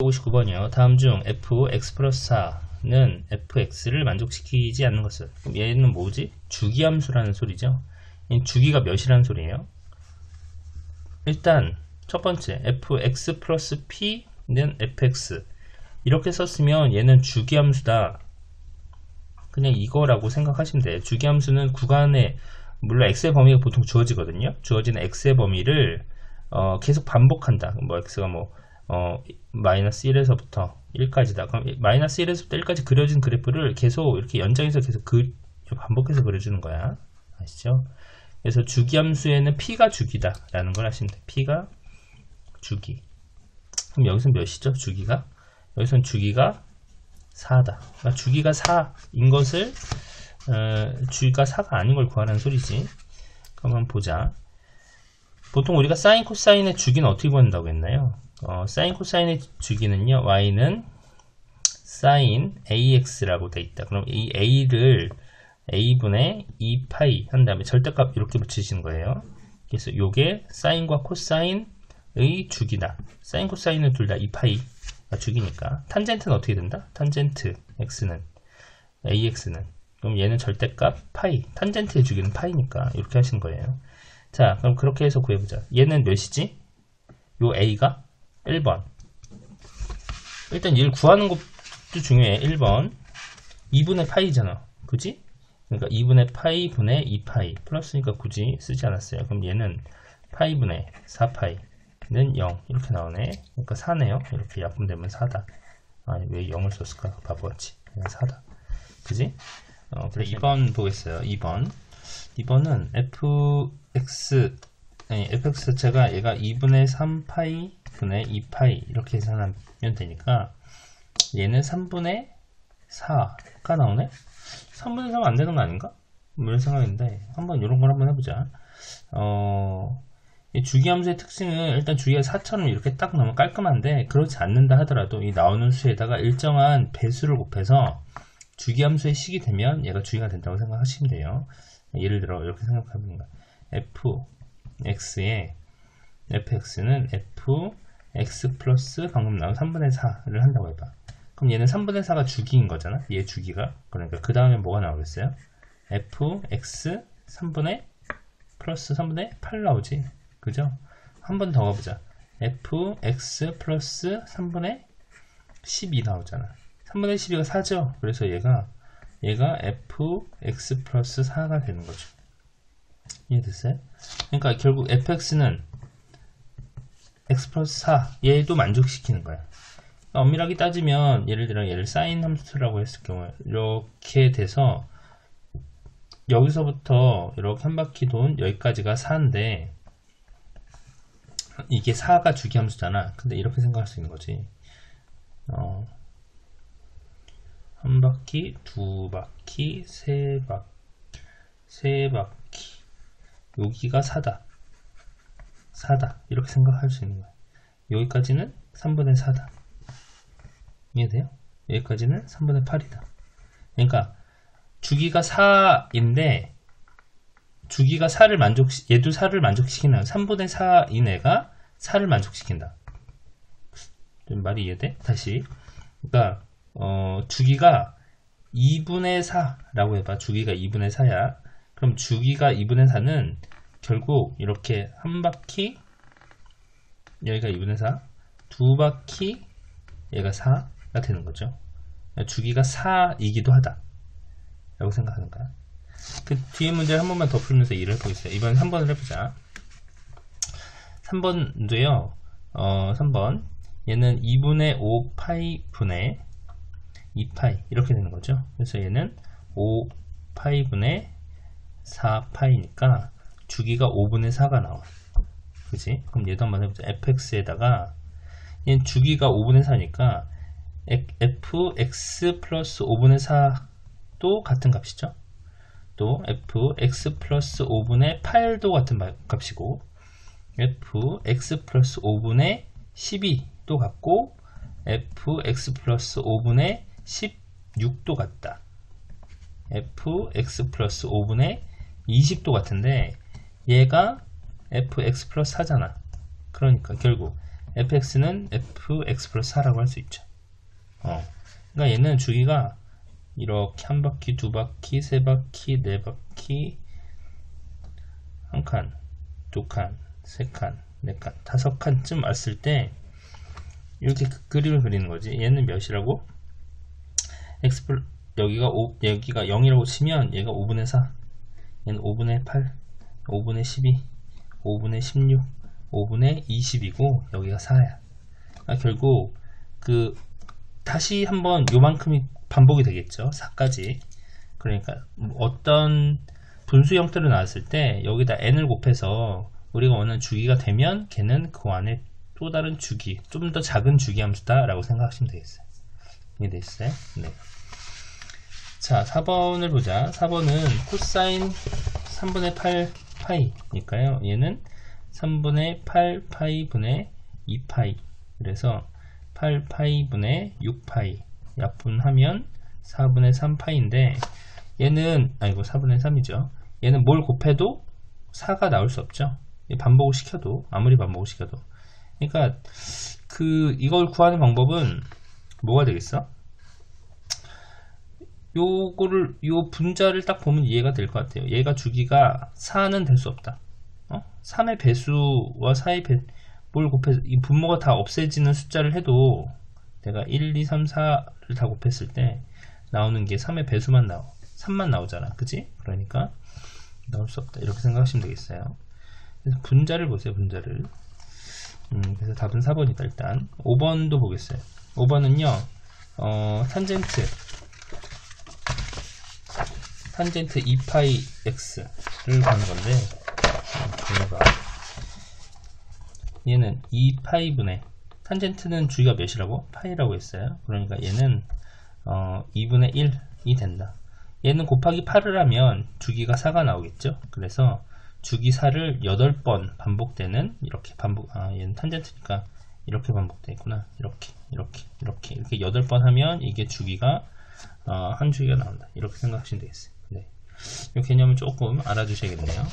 59번이요. 다음 중 fx 플러스 4는 fx를 만족시키지 않는 것은 그럼 얘는 뭐지? 주기함수라는 소리죠. 이 주기가 몇이라는 소리예요? 일단 첫 번째 fx 플러스 p는 fx 이렇게 썼으면 얘는 주기함수다. 그냥 이거라고 생각하시면 돼요. 주기함수는 구간에 물론 x의 범위가 보통 주어지거든요. 주어지는 x의 범위를 어, 계속 반복한다. 뭐 x가 뭐 어, 마이너스 1에서부터 1까지다. 그럼 마이너스 1에서부터 1까지 그려진 그래프를 계속 이렇게 연장해서 계속 그, 반복해서 그려주는 거야. 아시죠? 그래서 주기함수에는 p가 주기다. 라는 걸 아시면 돼. p가 주기. 그럼 여기서 몇이죠? 주기가? 여기서는 주기가 4다. 그러니까 주기가 4인 것을 어, 주기가 4가 아닌 걸 구하라는 소리지. 그럼 한번 보자. 보통 우리가 사인 코사인의 주기는 어떻게 구한다고 했나요? 어, 사인 코사인의 주기는요. y는 사인 ax라고 돼 있다. 그럼 이 a를 a분의 2파이 한 다음에 절대값 이렇게 붙이시는 거예요. 그래서 요게 사인과 코사인의 주기다. 사인 코사인은 둘 다 2파이가 주기니까 탄젠트는 어떻게 된다? 탄젠트 x는 ax는 그럼 얘는 절대값 파이 탄젠트의 주기는 파이니까 이렇게 하시는 거예요. 자 그럼 그렇게 해서 구해보자. 얘는 몇이지? 요 a가 1번. 일단 얘를 구하는 것도 중요해. 1번. 2분의 파이잖아. 그지? 그러니까 2분의 파이 분의 2파이. 플러스니까 굳이 쓰지 않았어요. 그럼 얘는 파이 분의 4파이는 0 이렇게 나오네. 그러니까 4네요. 이렇게 약분되면 4다. 아니 왜 0을 썼을까? 바보같이. 그냥 4다. 그지? 어, 그래 2번 보겠어요. 2번. 2번은 fx 아니 fx 자체가 얘가 2분의 3파이 분의 2파이 이렇게 계산하면 되니까 얘는 3분의 4가 나오네? 3분의 3은 안 되는 거 아닌가? 뭐 이런 생각인데 한번 이런 걸 한번 해보자. 어, 주기함수의 특징은 일단 주기가 4처럼 이렇게 딱 나오면 깔끔한데 그렇지 않는다 하더라도 이 나오는 수에다가 일정한 배수를 곱해서 주기함수의 식이 되면 얘가 주기가 된다고 생각하시면 돼요. 예를 들어 이렇게 생각해보는 거야. f x의 fx는 f x 플러스 방금 나온 3분의 4를 한다고 해봐. 그럼 얘는 3분의 4가 주기인 거잖아. 얘 주기가. 그러니까 그 다음에 뭐가 나오겠어요? f x 3분의 플러스 3분의 8 나오지. 그죠? 한 번 더 가보자. f x 플러스 3분의 12 나오잖아. 3분의 12가 4죠. 그래서 얘가 얘가 f x 플러스 4가 되는 거죠. 이해됐어요? 그러니까 결국 fx는 x 플러스 4 얘도 만족시키는 거야. 엄밀하게 따지면 예를 들어 얘를 사인 함수라고 했을 경우에 이렇게 돼서 여기서부터 이렇게 한 바퀴 돈 여기까지가 4인데 이게 4가 주기함수잖아. 근데 이렇게 생각할 수 있는 거지. 어, 한 바퀴 두 바퀴 세 바퀴 세 바퀴. 여기가 4다 4다. 이렇게 생각할 수 있는 거예요. 여기까지는 3분의 4다. 이해돼요? 여기까지는 3분의 8이다. 그러니까 주기가 4인데 주기가 4를 만족 얘도 4를 만족시키는 3분의 4인 애가 4를 만족시킨다. 좀 말이 이해돼? 다시. 그러니까 어, 주기가 2분의 4라고 해봐. 주기가 2분의 4야. 그럼 주기가 2분의 4는 결국 이렇게 한 바퀴 여기가 2분의 4, 두 바퀴 얘가 4가 되는 거죠. 주기가 4이기도 하다. 라고 생각하는 거야. 그 뒤에 문제를 한 번만 더 풀면서 일을 해보겠어요. 이번 3번을 해보자. 3번도요, 어, 3번. 얘는 2분의 5파이 분의 2파이. 이렇게 되는 거죠. 그래서 얘는 5파이 분의 4파이니까 주기가 5분의 4가 나와. 그지? 그럼 얘도 한번 해보자. fx에다가 얘는 주기가 5분의 4니까 fx 플러스 5분의 4도 같은 값이죠? 또 fx 플러스 5분의 8도 같은 값이고 fx 플러스 5분의 12도 같고 fx 플러스 5분의 16도 같다. Fx 플러스 5분의 20도 같은데 얘가 fx 플러스 4잖아 그러니까 결국 fx는 fx 플러스 4라고 할 수 있죠. 어. 그러니까 얘는 주기가 이렇게 한 바퀴, 두 바퀴, 세 바퀴, 네 바퀴, 한 칸, 두 칸, 세 칸, 네 칸, 다섯 칸쯤 왔을 때 이렇게 그 그림을 그리는 거지. 얘는 몇이라고? x 플 여기가 5, 여기가 0이라고 치면 얘가 5분의 4, 얘는 5분의 8, 5분의 12, 5분의 16, 5분의 20이고 여기가 4야. 그러니까 결국 그 다시 한번 요만큼이 반복이 되겠죠. 4까지. 그러니까 어떤 분수 형태로 나왔을 때 여기다 n을 곱해서 우리가 원하는 주기가 되면 걔는 그 안에 또 다른 주기, 좀 더 작은 주기 함수다 라고 생각하시면 되겠어요. 이해됐어요? 네. 자, 4번을 보자. 4번은 코사인 3분의 8 파이니까요. 얘는 3분의 8 파이 분의 2 파이. 그래서 8 파이 분의 6 파이. 약분하면 4분의 3파인데 얘는 아이고 4분의 3이죠. 얘는 뭘 곱해도 4가 나올 수 없죠. 반복을 시켜도 아무리 반복을 시켜도 그러니까 그 이걸 구하는 방법은 뭐가 되겠어? 요거를 요 분자를 딱 보면 이해가 될 것 같아요. 얘가 주기가 4는 될 수 없다. 어? 3의 배수와 4의 배, 뭘 곱해서 이 분모가 다 없애지는 숫자를 해도 내가 1, 2, 3, 4를 다 곱했을 때 나오는 게 3의 배수만 나오 3만 나오잖아. 그지? 그러니까 나올 수 없다. 이렇게 생각하시면 되겠어요. 그래서 분자를 보세요. 분자를. 음, 그래서 답은 4번이다. 일단 5번도 보겠어요. 5번은요. 어, 탄젠트 탄젠트 2파이 x를 구하는 건데 얘가 얘는 2파이분의 탄젠트는 주기가 몇이라고? 파이라고 했어요. 그러니까 얘는 어, 2분의 1이 된다. 얘는 곱하기 8을 하면 주기가 4가 나오겠죠. 그래서 주기 4를 8번 반복되는 이렇게 반복 아 얘는 탄젠트니까 이렇게 반복되어 있구나. 이렇게 이렇게 이렇게 이렇게 8번 하면 이게 주기가 어, 한 주기가 나온다. 이렇게 생각하시면 되겠어요. 네. 이 개념을 조금 알아두셔야겠네요.